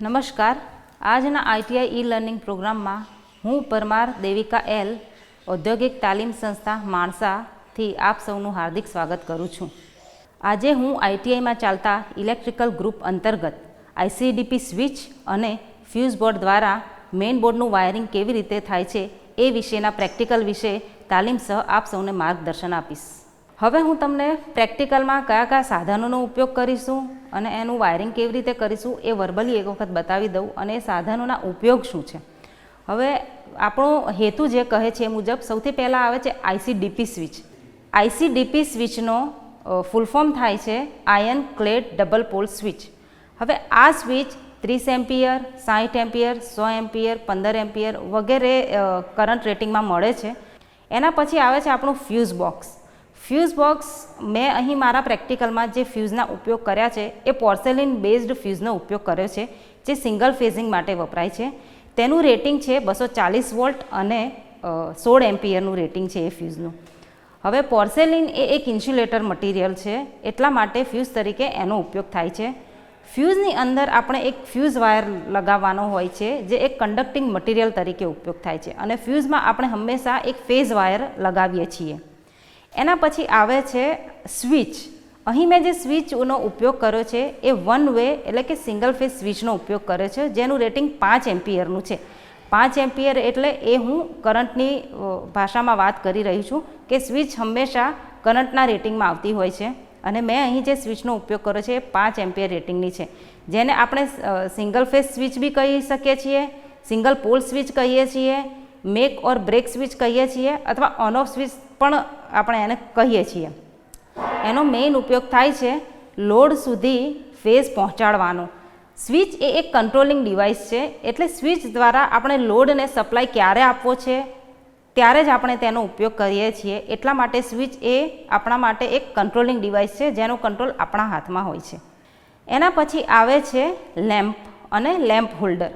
નમસ્કાર. આજના ITI e learning પ્રોગ્રામમાં હું પરમાર દેવિકા એલ, ઔદ્યોગિક તાલીમ સંસ્થા માણસાથી આપ સૌનું હાર્દિક સ્વાગત કરું છું. આજે હું આઈટીઆઈમાં ચાલતા ઇલેક્ટ્રિકલ ગ્રુપ અંતર્ગત આઈસીડીપી સ્વિચ અને ફ્યુઝ બોર્ડ દ્વારા મેઇન બોર્ડનું વાયરિંગ કેવી રીતે થાય છે એ વિશેના પ્રેક્ટિકલ વિશે તાલીમ સહ આપ સૌને માર્ગદર્શન આપીશ. હવે હું તમને પ્રેક્ટિકલમાં કયા કયા સાધનોનો ઉપયોગ કરીશું અને એનું વાયરિંગ કેવી રીતે કરીશું એ વર્બલી એક વખત બતાવી દઉં અને એ સાધનોના ઉપયોગ શું છે. હવે આપણો હેતુ જે કહે છે એ મુજબ સૌથી પહેલાં આવે છે આઈસીડીપી સ્વિચ આઈસીડીપી સ્વિચનો ફૂલ ફોર્મ થાય છે iron clad double pole switch હવે આ સ્વિચ ત્રીસ એમ્પિયર સાઠ એમ્પિયર, સો એમ્પિયર, પંદર એમ્પિયર વગેરે કરંટ રેટિંગમાં મળે છે. એના પછી આવે છે આપણું ફ્યુઝ બોક્સ ફ્યુઝ બોક્સ મેં અહીં મારા પ્રેક્ટિકલમાં જે ફ્યુઝના ઉપયોગ કર્યા છે, એ પોર્સેલિન બેઝડ ફ્યુઝનો ઉપયોગ કર્યો છે, જે સિંગલ ફેઝિંગ માટે વપરાય છે. તેનું રેટિંગ છે બસો ચાલીસ વોલ્ટ અને સોળ એમ્પિયરનું રેટિંગ છે એ ફ્યુઝનું. હવે પોર્સેલિન એ એક ઇન્સ્યુલેટર મટીરિયલ છે, એટલા માટે ફ્યુઝ તરીકે એનો ઉપયોગ થાય છે. ફ્યુઝની અંદર આપણે એક ફ્યુઝ વાયર લગાવવાનો હોય છે, જે એક કન્ડક્ટિંગ મટીરિયલ તરીકે ઉપયોગ થાય છે. અને ફ્યુઝમાં આપણે હંમેશા એક ફેઝ વાયર લગાવીએ છીએ. એના પછી આવે છે સ્વિચ. અહીં મેં જે સ્વિચનો ઉપયોગ કર્યો છે, એ વન વે એટલે કે સિંગલ ફેઝ સ્વિચનો ઉપયોગ કર્યો છે, જેનું રેટિંગ પાંચ એમ્પિયરનું છે. પાંચ એમ્પિયર એટલે એ હું કરંટની ભાષામાં વાત કરી રહી છું કે સ્વિચ હંમેશા કરંટના રેટિંગમાં આવતી હોય છે. અને મેં અહીં જે સ્વિચનો ઉપયોગ કર્યો છે, એ પાંચ એમ્પિયર રેટિંગની છે. જેને આપણે સિંગલ ફેઝ સ્વિચ બી કહી શકીએ છીએ સિંગલ પોલ સ્વિચ કહીએ છીએ મેક ઓર બ્રેક સ્વિચ કહીએ છીએ અથવા ઓન ઓફ સ્વિચ પણ આપણે એને કહીએ છીએ. એનો મેઇન ઉપયોગ થાય છે લોડ સુધી ફેઝ પહોંચાડવાનો. સ્વિચ એ એક કંટ્રોલિંગ ડિવાઇસ છે, એટલે સ્વિચ દ્વારા આપણે લોડને સપ્લાય ક્યારે આપવો છે, ત્યારે જ આપણે તેનો ઉપયોગ કરીએ છીએ. એટલા માટે સ્વિચ એ આપણા માટે એક કંટ્રોલિંગ ડિવાઇસ છે, જેનો કંટ્રોલ આપણા હાથમાં હોય છે. એના પછી આવે છે લેમ્પ અને લેમ્પ હોલ્ડર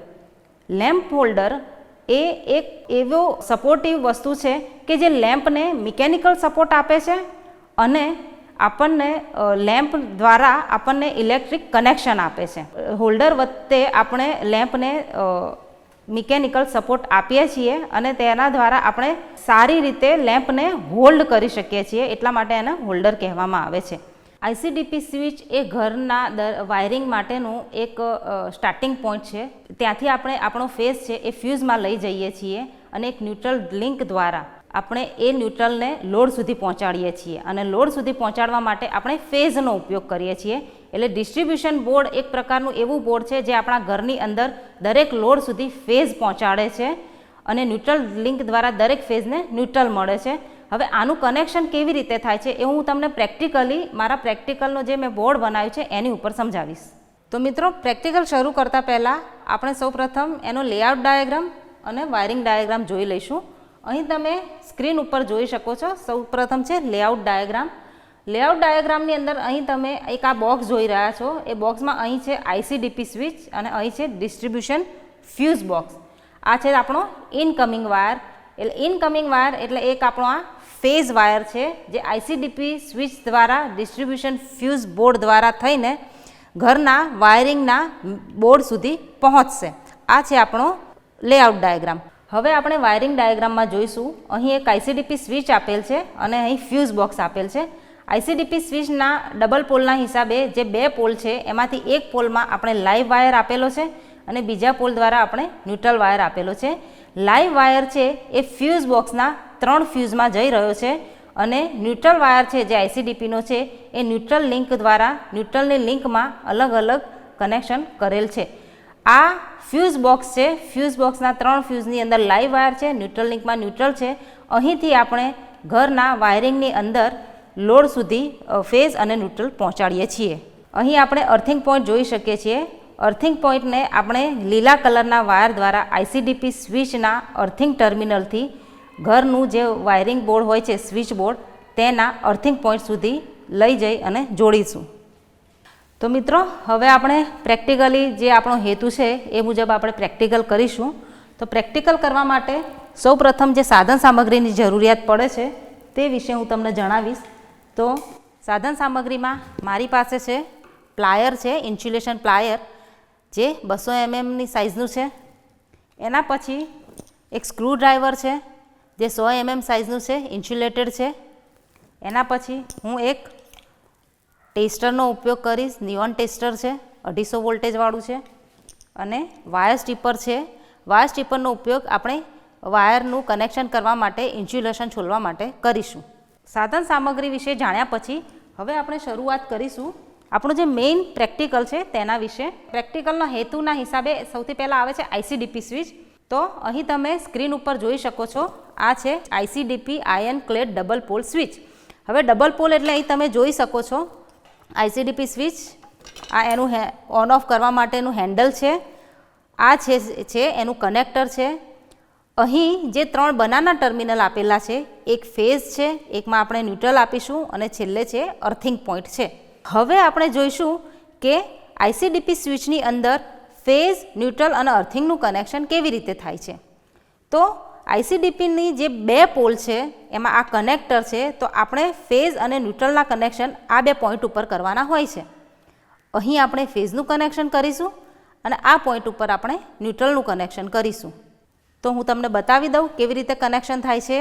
લેમ્પ હોલ્ડર એ એક એવો સપોર્ટિવ વસ્તુ છે કે જે લેમ્પને મિકેનિકલ સપોર્ટ આપે છે અને આપણને લેમ્પ દ્વારા આપણને ઇલેક્ટ્રિક કનેક્શન આપે છે. હોલ્ડર વખતે આપણે લેમ્પને મિકેનિકલ સપોર્ટ આપીએ છીએ અને તેના દ્વારા આપણે સારી રીતે લેમ્પને હોલ્ડ કરી શકીએ છીએ. એટલા માટે એને હોલ્ડર કહેવામાં આવે છે. આઈસીડીપી સ્વિચ એ ઘરના દર, વાયરિંગ માટેનું એક સ્ટાર્ટિંગ પોઈન્ટ છે. ત્યાંથી આપણે આપણો ફેસ છે એ ફ્યુઝમાં લઈ જઈએ છીએ અને એક ન્યુટ્રલ લિંક દ્વારા આપણે એ ન્યુટ્રલને લોડ સુધી પહોંચાડીએ છીએ અને લોડ સુધી પહોંચાડવા માટે આપણે ફેઝનો ઉપયોગ કરીએ છીએ. એટલે ડિસ્ટ્રીબ્યુશન બોર્ડ એક પ્રકારનું એવું બોર્ડ છે જે આપણા ઘરની અંદર દરેક લોડ સુધી ફેઝ પહોંચાડે છે અને ન્યુટ્રલ લિંક દ્વારા દરેક ફેઝને ન્યુટ્રલ મળે છે. હવે આનું કનેક્શન કેવી રીતે થાય છે એ હું તમને પ્રેક્ટિકલી મારા પ્રેક્ટિકલનો જે મેં બોર્ડ બનાવ્યું છે એની ઉપર સમજાવીશ. તો મિત્રો પ્રેક્ટિકલ શરૂ કરતાં પહેલાં આપણે સૌપ્રથમ એનો લેઆઉટ ડાયાગ્રામ અને વાયરિંગ ડાયાગ્રામ જોઈ લઈશું. અહીં તમે સ્ક્રીન ઉપર જોઈ શકો છો. સૌપ્રથમ છે લેઆઉટ ડાયાગ્રામ લેઆઉટ ડાયાગ્રામની અંદર અહીં તમે એક આ બોક્સ જોઈ રહ્યા છો. એ બોક્સમાં અહીં છે આઈસીડીપી સ્વિચ અને અહીં છે ડિસ્ટ્રીબ્યુશન ફ્યુઝ બોક્સ આ છે આપણો ઇનકમિંગ વાયર એટલે ઇનકમિંગ વાયર એટલે એક આપણો આ ફેઝ વાયર છે જે આઈસીડીપી સ્વિચ દ્વારા ડિસ્ટ્રીબ્યુશન ફ્યુઝ બોર્ડ દ્વારા થઈને ઘરના વાયરિંગના બોર્ડ સુધી પહોંચશે. આ છે આપણો લેઆઉટ ડાયાગ્રામ. હવે આપણે વાયરિંગ ડાયાગ્રામમાં જોઈશું. અહીં એક આઈસીડીપી સ્વિચ આપેલ છે અને અહીં ફ્યુઝ બોક્સ આપેલ છે. આઈસીડીપી સ્વિચના ડબલ પોલના હિસાબે જે બે પોલ છે, એમાંથી એક પોલમાં આપણે લાઈવ વાયર આપેલો છે અને બીજા પોલ દ્વારા આપણે ન્યુટ્રલ વાયર આપેલો છે. લાઈવ વાયર છે એ ફ્યુઝ બોક્સના ત્રણ ફ્યુઝમાં જઈ રહ્યો છે અને ન્યુટ્રલ વાયર છે જે આઈસીડીપીનો છે, એ ન્યુટ્રલ લિંક દ્વારા ન્યુટ્રલની લિંકમાં અલગ અલગ કનેક્શન કરેલ છે. આ ફ્યુઝ બોક્સ છે, ફ્યુઝ બોક્સના ત્રણ ફ્યુઝની અંદર લાઈવ વાયર છે, ન્યુટ્રલ લિંકમાં ન્યુટ્રલ છે. અહીંથી આપણે ઘરના વાયરિંગની અંદર લોડ સુધી ફેઝ અને ન્યુટ્રલ પહોંચાડીએ છીએ. અહીં આપણે અર્થિંગ પોઈન્ટ જોઈ શકીએ છીએ. અર્થિંગ પોઈન્ટને આપણે લીલા કલરના વાયર દ્વારા આઈસીડીપી સ્વિચના અર્થિંગ ટર્મિનલથી ઘરનું જે વાયરિંગ બોર્ડ હોય છે સ્વિચ બોર્ડ તેના અર્થિંગ પોઈન્ટ સુધી લઈ જઈ અને જોડીશું. તો મિત્રો, હવે આપણે પ્રેક્ટિકલી જે આપણો હેતુ છે, એ મુજબ આપણે પ્રેક્ટિકલ કરીશું. તો પ્રેક્ટિકલ કરવા માટે સૌપ્રથમ જે સાધન સામગ્રીની જરૂરિયાત પડે છે, તે વિશે હું તમને જણાવીશ. તો સાધન સામગ્રીમાં મારી પાસે છે પ્લાયર છે, ઇન્સ્યુલેશન પ્લાયર, જે બસો એમએમની સાઇઝનું છે. એના પછી એક સ્ક્રૂડ્રાઈવર છે જે સો એમએમ સાઇઝનું છે ઇન્સ્યુલેટેડ છે. એના પછી હું એક ટેસ્ટરનો ઉપયોગ કરીશ. નિયોન ટેસ્ટર છે, અઢીસો વોલ્ટેજવાળું છે. અને વાયર સ્ટીપર છે. વાયર સ્ટીપરનો ઉપયોગ આપણે વાયરનું કનેક્શન કરવા માટે ઇન્સ્યુલેશન છોલવા માટે કરીશું. સાધન સામગ્રી વિશે જાણ્યા પછી હવે આપણે શરૂઆત કરીશું. આપણું જે મેઇન પ્રેક્ટિકલ છે તેના વિશે. પ્રેક્ટિકલનો હેતુના હિસાબે સૌથી પહેલાં આવે છે આઈસીડીપી સ્વિચ તો અહીં તમે સ્ક્રીન ઉપર જોઈ શકો છો. આ છે ICDP iron clad double pole switch હવે ડબલ પોલ એટલે અહીં તમે જોઈ શકો છો. આઈસીડીપી સ્વિચ આ એનું હે ઓન ઓફ કરવા માટેનું હેન્ડલ છે. આ છે છે એનું કનેક્ટર છે. અહીં જે ત્રણ બનાના ટર્મિનલ આપેલા છે, એક ફેઝ છે, એકમાં આપણે ન્યુટ્રલ આપીશું અને છેલ્લે છે અર્થિંગ પોઈન્ટ છે. હવે આપણે જોઈશું કે આઈસીડીપી સ્વિચની અંદર ફેઝ ન્યુટ્રલ અને અર્થિંગનું કનેક્શન કેવી રીતે થાય છે. તો આઈસીડીપીની જે બે પોલ છે, એમાં આ કનેક્ટર છે, તો આપણે ફેઝ અને ન્યુટ્રલના કનેક્શન આ બે પોઈન્ટ ઉપર કરવાના હોય છે. અહીં આપણે ફેઝનું કનેક્શન કરીશું અને આ પોઈન્ટ ઉપર આપણે ન્યુટ્રલનું કનેક્શન કરીશું. તો હું તમને બતાવી દઉં કેવી રીતે કનેક્શન થાય છે.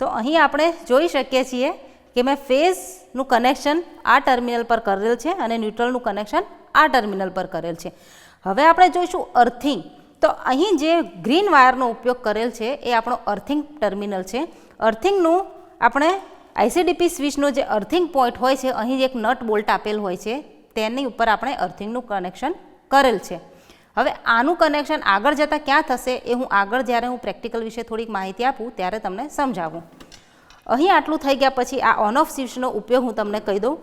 તો અહીં આપણે જોઈ શકીએ છીએ કે મેં ફેઝનું કનેક્શન આ ટર્મિનલ પર કરેલ છે અને ન્યુટ્રલનું કનેક્શન આ ટર્મિનલ પર કરેલ છે. હવે આપણે જોઈશું અર્થિંગ. તો અહીં જે ગ્રીન વાયરનો ઉપયોગ કરેલ છે એ આપણો અર્થિંગ ટર્મિનલ છે. અર્થિંગનું આપણે આઈસીડીપી સ્વિચનો જે અર્થિંગ પોઈન્ટ હોય છે, અહીં એક નટ બોલ્ટ આપેલ હોય છે, તેની ઉપર આપણે અર્થિંગનું કનેક્શન કરેલ છે. હવે આનું કનેક્શન આગળ જતાં ક્યાં થશે એ હું આગળ જ્યારે હું પ્રેક્ટિકલ વિશે થોડીક માહિતી આપું ત્યારે તમને સમજાવું. અહીં આટલું થઈ ગયા પછી આ ઓન ઓફ સ્વિચનો ઉપયોગ હું તમને કહી દઉં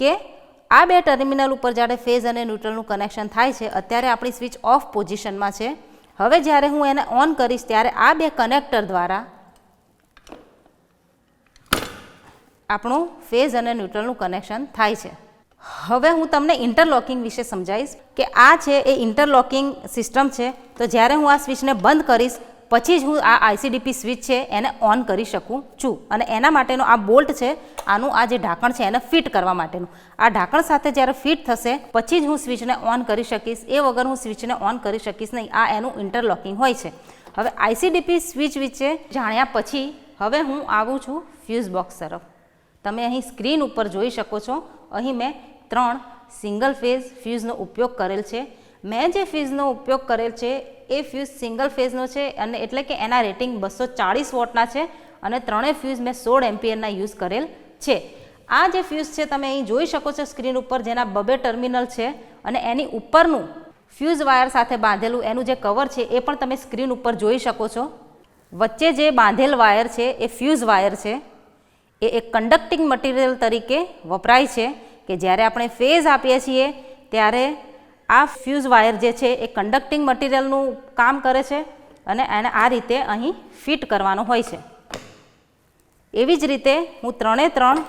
કે આ બે ટર્મિનલ ઉપર જ્યારે ફેઝ અને ન્યુટ્રલનું કનેક્શન થાય છે, અત્યારે આપણી સ્વિચ ઓફ પોઝિશનમાં છે. હવે જ્યારે હું એને ઓન કરીશ, ત્યારે આ બે કનેક્ટર દ્વારા આપણું ફેઝ અને ન્યુટ્રલનું કનેક્શન થાય છે. હવે હું તમને ઇન્ટરલોકિંગ વિશે સમજાવીશ કે આ છે એ ઇન્ટરલોકિંગ સિસ્ટમ છે. તો જ્યારે હું આ સ્વિચને બંધ કરીશ પછી જ હું આ આઈસીડીપી સ્વિચ છે એને ઓન કરી શકું છું. અને એના માટેનો આ બોલ્ટ છે, આનું આ જે ઢાંકણ છે એને ફિટ કરવા માટેનું. આ ઢાંકણ સાથે જ્યારે ફિટ થશે, પછી જ હું સ્વિચને ઓન કરી શકીશ. એ વગર હું સ્વિચને ઓન કરી શકીશ નહીં. આ એનું ઇન્ટરલોકિંગ હોય છે. હવે આઈસીડીપી સ્વિચ વિશે જાણ્યા પછી હવે હું આવું છું ફ્યુઝ બોક્સ તરફ. તમે અહીં સ્ક્રીન ઉપર જોઈ શકો છો. અહીં મેં ત્રણ સિંગલ ફેઝ ફ્યુઝનો ઉપયોગ કરેલ છે. મેં જે ફ્યુઝનો ઉપયોગ કરેલ છે, એ ફ્યુઝ સિંગલ ફેઝનો છે અને એટલે કે એના રેટિંગ બસો ચાળીસ વોટના છે અને ત્રણેય ફ્યુઝ મેં સોળ એમ્પિયરના યુઝ કરેલ છે. આ જે ફ્યુઝ છે, તમે અહીં જોઈ શકો છો સ્ક્રીન ઉપર જેના બબે ટર્મિનલ છે અને એની ઉપરનું ફ્યુઝ વાયર સાથે બાંધેલું એનું જે કવર છે, એ પણ તમે સ્ક્રીન ઉપર જોઈ શકો છો. વચ્ચે જે બાંધેલ વાયર છે, એ ફ્યુઝ વાયર છે. એ એક કન્ડક્ટિંગ મટીરિયલ તરીકે વપરાય છે કે જ્યારે આપણે ફેઝ આપીએ છીએ, ત્યારે આ ફ્યુઝ વાયર જે છે એ કન્ડક્ટિંગ મટીરિયલનું કામ કરે છે અને એને આ રીતે અહીં ફિટ કરવાનો હોય છે. એવી જ રીતે હું ત્રણે ત્રણ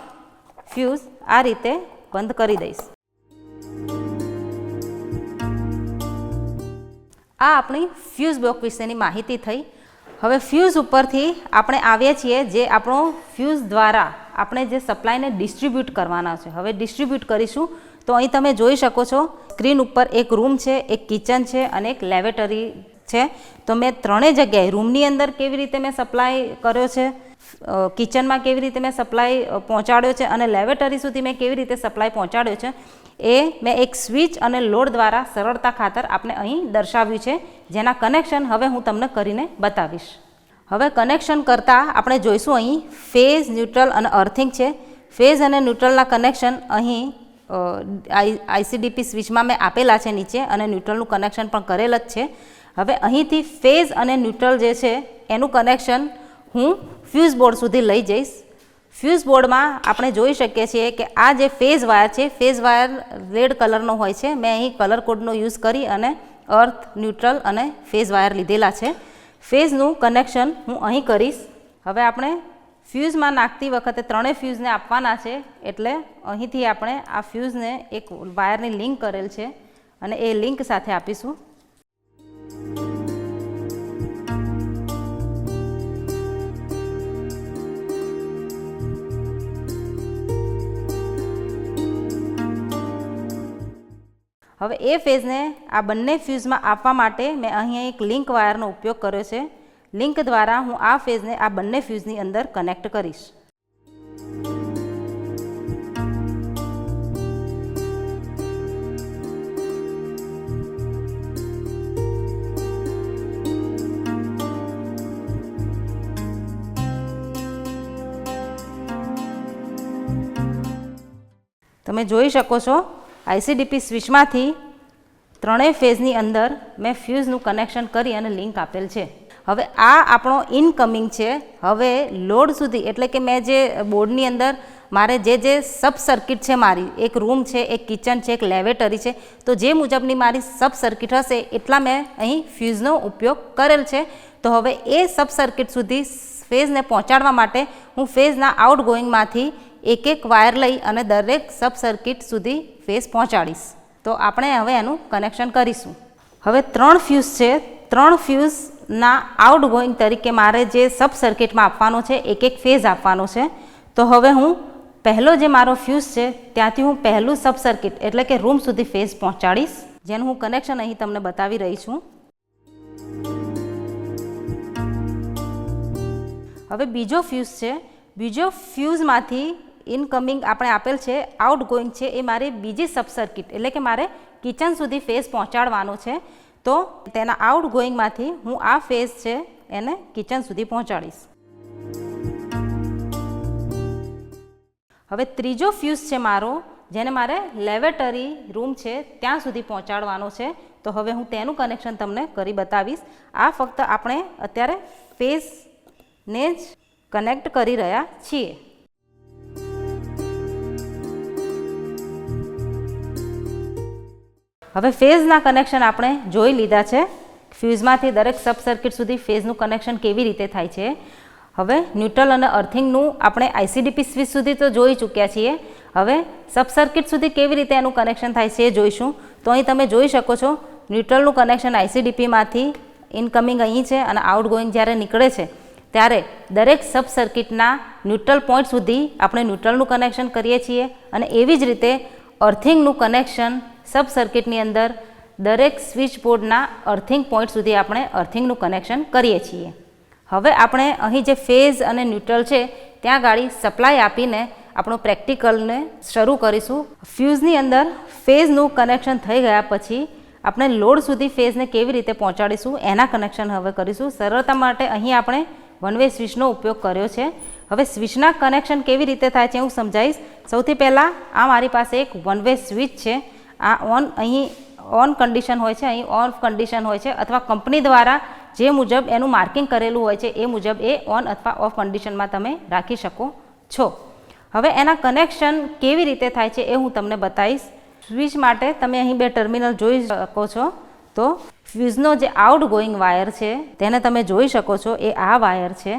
ફ્યુઝ આ રીતે બંધ કરી દઈશ. આ આપણી ફ્યુઝ બ્લોક વિશેની માહિતી થઈ. હવે ફ્યુઝ ઉપરથી આપણે આવીએ છીએ જે આપણો ફ્યુઝ દ્વારા આપણે જે સપ્લાયને ડિસ્ટ્રીબ્યુટ કરવાના છે. હવે ડિસ્ટ્રીબ્યુટ કરીશું તો અહીં તમે જોઈ શકો છો, સ્ક્રીન ઉપર એક રૂમ છે, એક કિચન છે અને એક લેબોરેટરી છે. તો મેં ત્રણેય જગ્યાએ રૂમની અંદર કેવી રીતે મેં સપ્લાય કર્યો છે કિચનમાં કેવી રીતે મેં સપ્લાય પહોંચાડ્યો છે અને લેબોરેટરી સુધી મેં કેવી રીતે સપ્લાય પહોંચાડ્યો છે, એ મેં એક સ્વિચ અને લોડ દ્વારા સરળતા ખાતર આપણે અહીં દર્શાવ્યું છે. જેના કનેક્શન હવે હું તમને કરીને બતાવીશ. હવે કનેક્શન કરતાં આપણે જોઈશું અહીં ફેઝ ન્યુટ્રલ અને અર્થિંગ છે. ફેઝ અને ન્યુટ્રલના કનેક્શન અહીં આઈસીડીપી સ્વિચમાં મેં આપેલા છે નીચે અને ન્યુટ્રલનું કનેક્શન પણ કરેલ જ છે. હવે અહીંથી ફેઝ અને ન્યુટ્રલ જે છે, એનું કનેક્શન હું ફ્યુઝ બોર્ડ સુધી લઈ જઈશ. ફ્યુઝ બોર્ડમાં આપણે જોઈ શકીએ છીએ કે આ જે ફેઝ વાયર છે, ફેઝ વાયર રેડ કલરનો હોય છે. મેં અહીં કલર કોડનો યુઝ કરી અને અર્થ, ન્યુટ્રલ અને ફેઝ વાયર લીધેલા છે. ફેઝનું કનેક્શન હું અહીં કરીશ. હવે આપણે ફ્યુઝમાં નાખતી વખતે ત્રણેય ફ્યુઝને આપવાના છે, એટલે અહીંથી આપણે આ ફ્યુઝને એક વાયરની લિંક કરેલ છે અને એ લિંક સાથે આપીશું. હવે એ ફેઝને આ બંને ફ્યુઝમાં આપવા માટે મેં અહીંયા એક લિંક વાયરનો ઉપયોગ કર્યો છે. લિંક દ્વારા હું આ ફેઝને, આ બંને ફ્યુઝની અંદર કનેક્ટ કરીશ. તમે જોઈ શકો છો આઈસીડીપી સ્વિચમાંથી ત્રણેય ફેઝની અંદર મેં ફ્યુઝનું કનેક્શન કરી અને લિંક આપેલ છે. હવે આ આપણો ઇનકમિંગ છે. હવે લોડ સુધી, એટલે કે મેં જે બોર્ડની અંદર મારે જે જે સબ સર્કિટ છે મારી, એક રૂમ છે, એક કિચન છે, એક લેવેટરી છે, તો જે મુજબની મારી સબ સર્કિટ હશે, એટલા મેં અહીં ફ્યુઝનો ઉપયોગ કરેલ છે. તો હવે એ સબ સર્કિટ સુધી ફેઝને પહોંચાડવા માટે હું ફેઝના આઉટ ગોઈંગમાંથી એક એક વાયર લઈ અને દરેક સબ સર્કિટ સુધી ફેઝ પહોંચાડીશ. તો આપણે હવે એનું કનેક્શન કરીશું. હવે ત્રણ ફ્યુઝ છે. ત્રણ ફ્યુઝના આઉટ ગોઈંગ તરીકે મારે જે સબ સર્કિટમાં આપવાનો છે, એક એક ફેઝ આપવાનો છે. તો હવે હું પહેલો જે મારો ફ્યુઝ છે, ત્યાંથી હું પહેલું સબ સર્કિટ એટલે કે રૂમ સુધી ફેઝ પહોંચાડીશ. જેનું હું કનેક્શન અહીં તમને બતાવી રહી છું. હવે બીજો ફ્યુઝ છે. બીજો ફ્યુઝમાંથી ઇનકમિંગ આપણે આપેલ છે, આઉટ ગોઈંગ છે, એ મારે બીજી સબ સર્કિટ એટલે કે મારે કિચન સુધી ફેઝ પહોંચાડવાનો છે. તો તેના આઉટ ગોઈંગમાંથી હું આ ફેઝ છે એને કિચન સુધી પહોંચાડીશ. હવે ત્રીજો ફ્યુઝ છે મારો, જેને મારે લેવેટરી રૂમ છે ત્યાં સુધી પહોંચાડવાનો છે, તો હવે હું તેનું કનેક્શન તમને કરી બતાવીશ. આ ફક્ત આપણે અત્યારે ફેઝને જ કનેક્ટ કરી રહ્યા છીએ. હવે ફેઝના કનેક્શન આપણે જોઈ લીધા છે. ફ્યુઝમાંથી દરેક સબ સર્કિટ સુધી ફેઝનું કનેક્શન કેવી રીતે થાય છે? હવે ન્યુટ્રલ અને અર્થિંગનું આપણે આઈસીડીપી સ્વિચ સુધી તો જોઈ ચૂક્યા છીએ. હવે સબ સર્કિટ સુધી કેવી રીતે એનું કનેક્શન થાય છે એ જોઈશું. તો અહીં તમે જોઈ શકો છો, ન્યુટ્રલનું કનેક્શન આઈસીડીપીમાંથી ઇનકમિંગ અહીં છે અને આઉટગોઈંગ જ્યારે નીકળે છે, ત્યારે દરેક સબ સર્કિટના ન્યુટ્રલ પોઈન્ટ સુધી આપણે ન્યુટ્રલનું કનેક્શન કરીએ છીએ અને એવી જ રીતે અર્થિંગનું કનેક્શન સબ સર્કિટની અંદર દરેક સ્વિચ બોર્ડના અર્થિંગ પોઈન્ટ સુધી આપણે અર્થિંગનું કનેક્શન કરીએ છીએ. હવે આપણે અહીં જે ફેઝ અને ન્યુટ્રલ છે, ત્યાં ગાડી સપ્લાય આપીને આપણો પ્રેક્ટિકલને શરૂ કરીશું. ફ્યુઝની અંદર ફેઝનું કનેક્શન થઈ ગયા પછી આપણે લોડ સુધી ફેઝને કેવી રીતે પહોંચાડીશું, એના કનેક્શન હવે કરીશું. સરળતા માટે અહીં આપણે વન વે સ્વિચનો ઉપયોગ કર્યો છે. હવે સ્વિચના કનેક્શન કેવી રીતે થાય છે હું સમજાવીશ. સૌથી પહેલાં આ મારી પાસે એક વન વે સ્વિચ છે. આ ઓન અહીં ઓન કન્ડિશન હોય છે, અહીં ઓફ કન્ડિશન હોય છે, અથવા કંપની દ્વારા જે મુજબ એનું માર્કિંગ કરેલું હોય છે, એ મુજબ એ ઓન અથવા ઓફ કન્ડિશનમાં તમે રાખી શકો છો. હવે એના કનેક્શન કેવી રીતે થાય છે એ હું તમને બતાવીશ. સ્વિચ માટે તમે અહીં બે ટર્મિનલ જોઈ શકો છો. તો સ્વિચનો જે આઉટ ગોઈંગ વાયર છે, તેને તમે જોઈ શકો છો, એ આ વાયર છે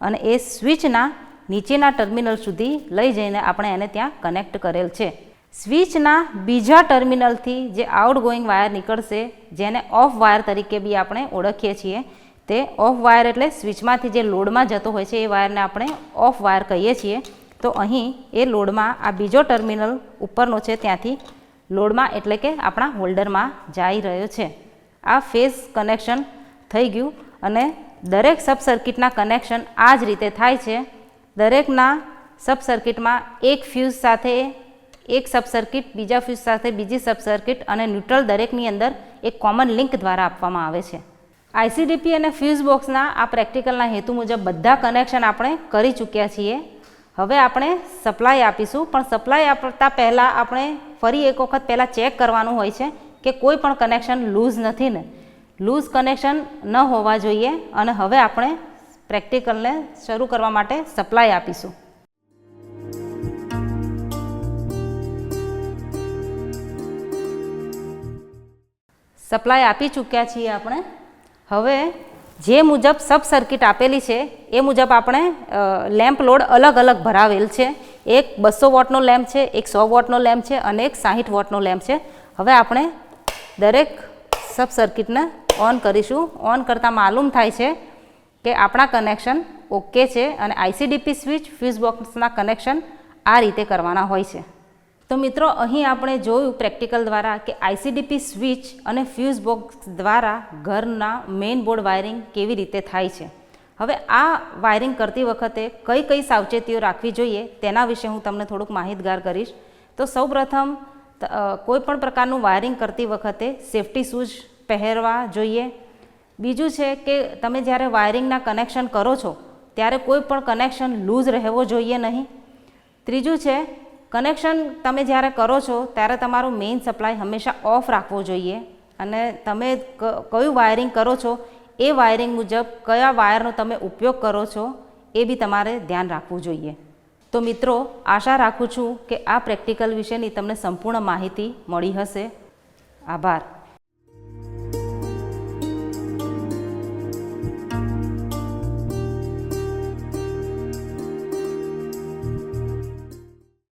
અને એ સ્વિચના નીચેના ટર્મિનલ સુધી લઈ જઈને આપણે એને ત્યાં કનેક્ટ કરેલ છે. સ્વિચના બીજા ટર્મિનલથી જે આઉટ ગોઈંગ વાયર નીકળશે, જેને ઓફ વાયર તરીકે બી આપણે ઓળખીએ છીએ, તે ઓફ વાયર એટલે સ્વિચમાંથી જે લોડમાં જતો હોય છે, એ વાયરને આપણે ઓફ વાયર કહીએ છીએ. તો અહીં એ લોડમાં આ બીજો ટર્મિનલ ઉપરનો છે, ત્યાંથી લોડમાં એટલે કે આપણા હોલ્ડરમાં જઈ રહ્યો છે. આ ફેઝ કનેક્શન થઈ ગયું અને દરેક સબ સર્કિટના કનેક્શન આ જ રીતે થાય છે. દરેકના સબ સર્કિટમાં એક ફ્યુઝ સાથે એક સબ સર્કિટ બીજા ફ્યુઝ સાથે બીજી સબ સર્કિટ અને ન્યુટ્રલ દરેકની અંદર એક કોમન લિંક દ્વારા આપવામાં આવે છે. આઈસીડીપી અને ફ્યુઝ બોક્સના આ પ્રેક્ટિકલના હેતુ મુજબ બધા કનેક્શન આપણે કરી ચૂક્યા છીએ. હવે આપણે સપ્લાય આપીશું, પણ સપ્લાય આપતા પહેલાં આપણે ફરી એક વખત પહેલાં ચેક કરવાનું હોય છે કે કોઈ પણ કનેક્શન લૂઝ નથી ને. લૂઝ કનેક્શન ન હોવા જોઈએ અને હવે આપણે પ્રેક્ટિકલને શરૂ કરવા માટે સપ્લાય આપીશું. સપ્લાય આપી ચૂક્યા છીએ આપણે. હવે જે મુજબ સબ સર્કિટ આપેલી છે, એ મુજબ આપણે લેમ્પ લોડ અલગ અલગ ભરાવેલ છે. એક બસો વોટનો લેમ્પ છે, એક સો વોટનો લેમ્પ છે અને એક સાહીઠ વોટનો લેમ્પ છે. હવે આપણે દરેક સબ સર્કિટને ઓન કરીશું. ઓન કરતાં માલુમ થાય છે કે આપણા કનેક્શન ઓકે છે અને આઈસીડીપી સ્વિચ ફ્યુઝ બોક્સના કનેક્શન આ રીતે કરવાના હોય છે. તો મિત્રો, અહીં આપણે જોયું પ્રેક્ટિકલ દ્વારા કે આઈસીડીપી સ્વિચ અને ફ્યુઝ બોક્સ દ્વારા ઘરના મેઇન બોર્ડ વાયરિંગ કેવી રીતે થાય છે. હવે આ વાયરિંગ કરતી વખતે કઈ કઈ સાવચેતીઓ રાખવી જોઈએ તેના વિશે હું તમને થોડુંક માહિતગાર કરીશ. તો સૌપ્રથમ કોઈપણ કોઈ પણ પ્રકારનું વાયરિંગ કરતી વખતે સેફટી શૂઝ પહેરવા જોઈએ. બીજું છે કે તમે જ્યારે વાયરિંગના કનેક્શન કરો છો, ત્યારે કોઈ પણ કનેક્શન લૂઝ રહેવો જોઈએ નહીં. ત્રીજું છે કનેક્શન તમે જ્યારે કરો છો, ત્યારે તમારો મેઇન સપ્લાય હંમેશા ઓફ રાખવો જોઈએ. અને તમે કયું વાયરિંગ કરો છો, એ વાયરિંગ મુજબ કયા વાયરનો તમે ઉપયોગ કરો છો, એ બી તમારે ધ્યાન રાખવું જોઈએ. તો મિત્રો, આશા રાખું છું કે આ પ્રેક્ટિકલ વિશેની તમને સંપૂર્ણ માહિતી મળી હશે. આભાર.